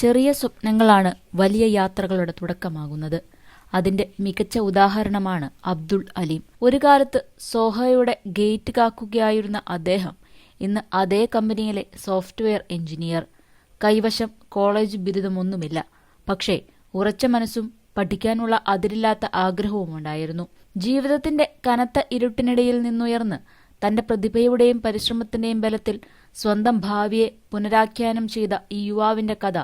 ചെറിയ സ്വപ്നങ്ങളാണ് വലിയ യാത്രകളുടെ തുടക്കമാകുന്നത്. അതിന്റെ മികച്ച ഉദാഹരണമാണ് അബ്ദുൾ അലീം. ഒരു കാലത്ത് സോഹയുടെ ഗേറ്റ് കാക്കുകയായിരുന്ന അദ്ദേഹം ഇന്ന് അതേ കമ്പനിയിലെ സോഫ്റ്റ്വെയർ എഞ്ചിനീയർ. കൈവശം കോളേജ് ബിരുദമൊന്നുമില്ല. പക്ഷേ ഉറച്ച മനസ്സും പഠിക്കാനുള്ള അതിരില്ലാത്ത ആഗ്രഹവും ഉണ്ടായിരുന്നു ജീവിതത്തിന്റെ കനത്ത ഇരുട്ടിനിടയിൽ നിന്നുയർന്ന് തന്റെ പ്രതിഭയുടെയും പരിശ്രമത്തിന്റെയും ബലത്തിൽ സ്വന്തം ഭാവിയെ പുനരാഖ്യാനം ചെയ്ത ഈ യുവാവിന്റെ കഥ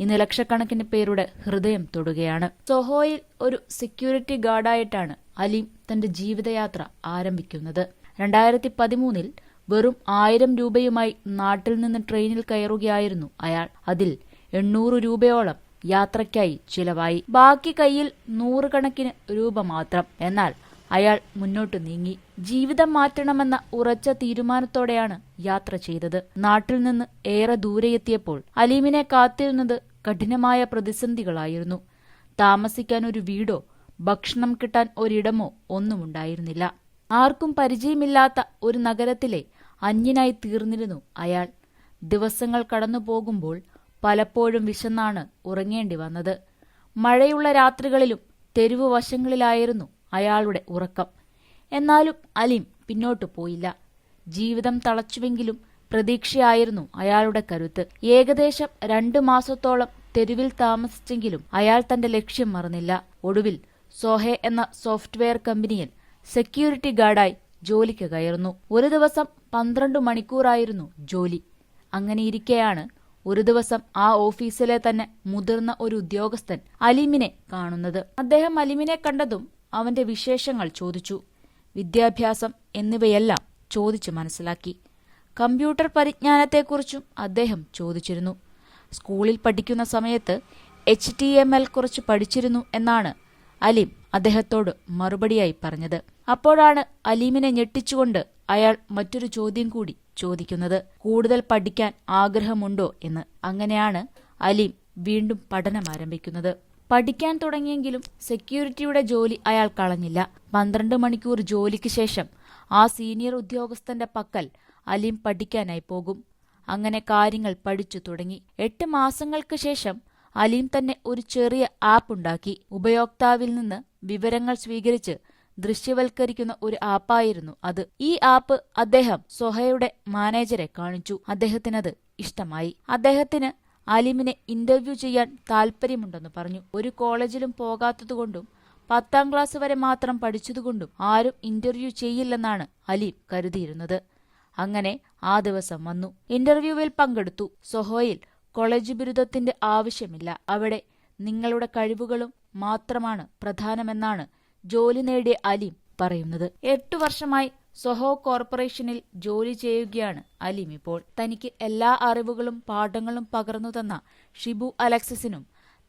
ഇന്ന് ലക്ഷക്കണക്കിന് പേരുടെ ഹൃദയം തൊടുകയാണ്. സൊഹോയിൽ ഒരു സെക്യൂരിറ്റി ഗാർഡായിട്ടാണ് അലീം തന്റെ ജീവിതയാത്ര ആരംഭിക്കുന്നത്. രണ്ടായിരത്തി പതിമൂന്നിൽ വെറും ആയിരം രൂപയുമായി നാട്ടിൽ നിന്ന് ട്രെയിനിൽ കയറുകയായിരുന്നു അയാൾ. അതിൽ എണ്ണൂറ് രൂപയോളം യാത്രയ്ക്കായി ചിലവായി. ബാക്കി കയ്യിൽ നൂറുകണക്കിന് രൂപ മാത്രം. എന്നാൽ അയാൾ മുന്നോട്ട് നീങ്ങി. ജീവിതം മാറ്റണമെന്ന ഉറച്ച തീരുമാനത്തോടെയാണ് യാത്ര ചെയ്തത്. നാട്ടിൽ നിന്ന് ഏറെ ദൂരെ എത്തിയപ്പോൾ അലീമിനെ കാത്തിരുന്നത് കഠിനമായ പ്രതിസന്ധികളായിരുന്നു. താമസിക്കാൻ ഒരു വീടോ ഭക്ഷണം കിട്ടാൻ ഒരിടമോ ഒന്നുമുണ്ടായിരുന്നില്ല. ആർക്കും പരിചയമില്ലാത്ത ഒരു നഗരത്തിലെ അന്യനായി തീർന്നിരുന്നു അയാൾ. ദിവസങ്ങൾ കടന്നു പോകുമ്പോൾ പലപ്പോഴും വിശന്നാണ് ഉറങ്ങേണ്ടി വന്നത്. മഴയുള്ള രാത്രികളിലും തെരുവു വശങ്ങളിലായിരുന്നു അയാളുടെ ഉറക്കം. എന്നാലും അലിം പിന്നോട്ടു പോയില്ല. ജീവിതം തളച്ചുവെങ്കിലും പ്രതീക്ഷയായിരുന്നു അയാളുടെ കരുത്ത്. ഏകദേശം രണ്ടു മാസത്തോളം തെരുവിൽ താമസിച്ചെങ്കിലും അയാൾ തന്റെ ലക്ഷ്യം മറന്നില്ല. ഒടുവിൽ സോഹെ എന്ന സോഫ്റ്റ്വെയർ കമ്പനിയിൽ സെക്യൂരിറ്റി ഗാർഡായി ജോലിക്ക് കയറുന്നു. ഒരു ദിവസം പന്ത്രണ്ട് മണിക്കൂറായിരുന്നു ജോലി. അങ്ങനെയിരിക്കെയാണ് ഒരു ദിവസം ആ ഓഫീസിലെ തന്നെ മുതിർന്ന ഒരു ഉദ്യോഗസ്ഥൻ അലിമിനെ കാണുന്നത്. അദ്ദേഹം അലിമിനെ കണ്ടതും അവന്റെ വിശേഷങ്ങൾ ചോദിച്ചു. വിദ്യാഭ്യാസം എന്നിവയെല്ലാം ചോദിച്ചു മനസ്സിലാക്കി. കമ്പ്യൂട്ടർ പരിജ്ഞാനത്തെക്കുറിച്ചും അദ്ദേഹം ചോദിച്ചിരുന്നു. സ്കൂളിൽ പഠിക്കുന്ന സമയത്ത് എച്ച് ടി എം എൽ കുറിച്ച് പഠിച്ചിരുന്നു എന്നാണ് അലീം അദ്ദേഹത്തോട് മറുപടിയായി പറഞ്ഞത്. അപ്പോഴാണ് അലീമിനെ ഞെട്ടിച്ചുകൊണ്ട് അയാൾ മറ്റൊരു ചോദ്യം കൂടി ചോദിക്കുന്നത്. കൂടുതൽ പഠിക്കാൻ ആഗ്രഹമുണ്ടോ എന്ന്. അങ്ങനെയാണ് അലീം വീണ്ടും പഠനം ആരംഭിക്കുന്നത്. പഠിക്കാൻ തുടങ്ങിയെങ്കിലും സെക്യൂരിറ്റിയുടെ ജോലി അയാൾ കളഞ്ഞില്ല. പന്ത്രണ്ട് മണിക്കൂർ ജോലിക്ക് ശേഷം ആ സീനിയർ ഉദ്യോഗസ്ഥന്റെ പക്കൽ അലീം പഠിക്കാനായി പോകും. അങ്ങനെ കാര്യങ്ങൾ പഠിച്ചു തുടങ്ങി. എട്ട് മാസങ്ങൾക്ക് ശേഷം അലീം തന്നെ ഒരു ചെറിയ ആപ്പ് ഉണ്ടാക്കി. ഉപയോക്താവിൽ നിന്ന് വിവരങ്ങൾ സ്വീകരിച്ച് ദൃശ്യവൽക്കരിക്കുന്ന ഒരു ആപ്പായിരുന്നു അത്. ഈ ആപ്പ് അദ്ദേഹം സൊഹയുടെ മാനേജരെ കാണിച്ചു. അദ്ദേഹത്തിനത് ഇഷ്ടമായി. അദ്ദേഹത്തിന് അലീമിനെ ഇന്റർവ്യൂ ചെയ്യാൻ താൽപ്പര്യമുണ്ടെന്ന് പറഞ്ഞു. ഒരു കോളേജിലും പോകാത്തതുകൊണ്ടും പത്താം ക്ലാസ് വരെ മാത്രം പഠിച്ചതുകൊണ്ടും ആരും ഇന്റർവ്യൂ ചെയ്യില്ലെന്നാണ് അലീം കരുതിയിരുന്നത്. അങ്ങനെ ആ ദിവസം വന്നു. ഇന്റർവ്യൂവിൽ പങ്കെടുത്തു. സൊഹോയിൽ കോളേജ് ബിരുദത്തിന്റെ ആവശ്യമില്ല. അവിടെ നിങ്ങളുടെ കഴിവുകളും മാത്രമാണ് പ്രധാനമെന്നാണ് ജോലി നേടിയ അലീം പറയുന്നത്. എട്ടു വർഷമായി സൊഹോ കോർപ്പറേഷനിൽ ജോലി ചെയ്യുകയാണ് അലിം ഇപ്പോൾ. തനിക്ക് എല്ലാ അറിവുകളും പാഠങ്ങളും പകർന്നു തന്ന ഷിബു അലക്സിസിനും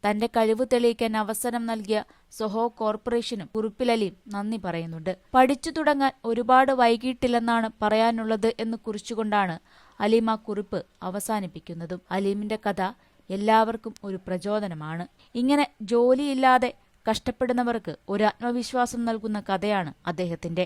തന്റെ കഴിവ് തെളിയിക്കാൻ അവസരം നൽകിയ സൊഹോ കോർപ്പറേഷനും കുറിപ്പിൽ അലീം നന്ദി പറയുന്നുണ്ട്. പഠിച്ചു തുടങ്ങാൻ ഒരുപാട് വൈകിട്ടില്ലെന്നാണ് പറയാനുള്ളത് എന്ന് കുറിച്ചുകൊണ്ടാണ് അലീം ആ കുറിപ്പ് അവസാനിപ്പിക്കുന്നതും. അലീമിന്റെ കഥ എല്ലാവർക്കും ഒരു പ്രചോദനമാണ്. ഇങ്ങനെ ജോലിയില്ലാതെ കഷ്ടപ്പെടുന്നവർക്ക് ഒരു ആത്മവിശ്വാസം നൽകുന്ന കഥയാണ് അദ്ദേഹത്തിന്റെ.